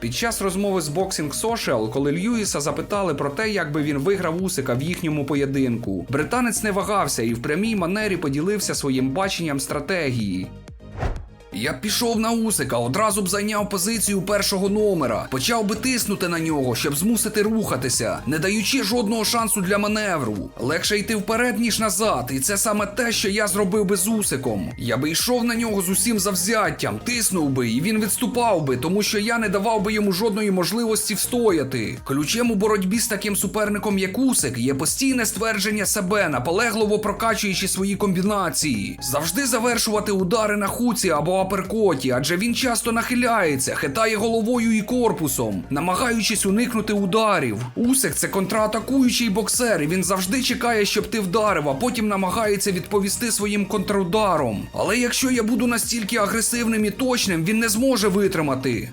Під час розмови з Boxing Social, коли Льюіса запитали про те, як би він виграв Усика в їхньому поєдинку, британець не вагався і в прямій манері поділився своїм баченням стратегії. Я б пішов на Усика, одразу б зайняв позицію першого номера, почав би тиснути на нього, щоб змусити рухатися, не даючи жодного шансу для маневру. Легше йти вперед, ніж назад, і це саме те, що я зробив би з Усиком. Я би йшов на нього з усім завзяттям, тиснув би, і він відступав би, тому що я не давав би йому жодної можливості встояти. Ключем у боротьбі з таким суперником, як Усик, є постійне ствердження себе, наполегливо прокачуючи свої комбінації, завжди завершувати удари на хуці або аперкоті, адже він часто нахиляється, хитає головою і корпусом, намагаючись уникнути ударів. Усик це контратакуючий боксер, і він завжди чекає, щоб ти вдарив, а потім намагається відповісти своїм контрударом. Але якщо я буду настільки агресивним і точним, він не зможе витримати.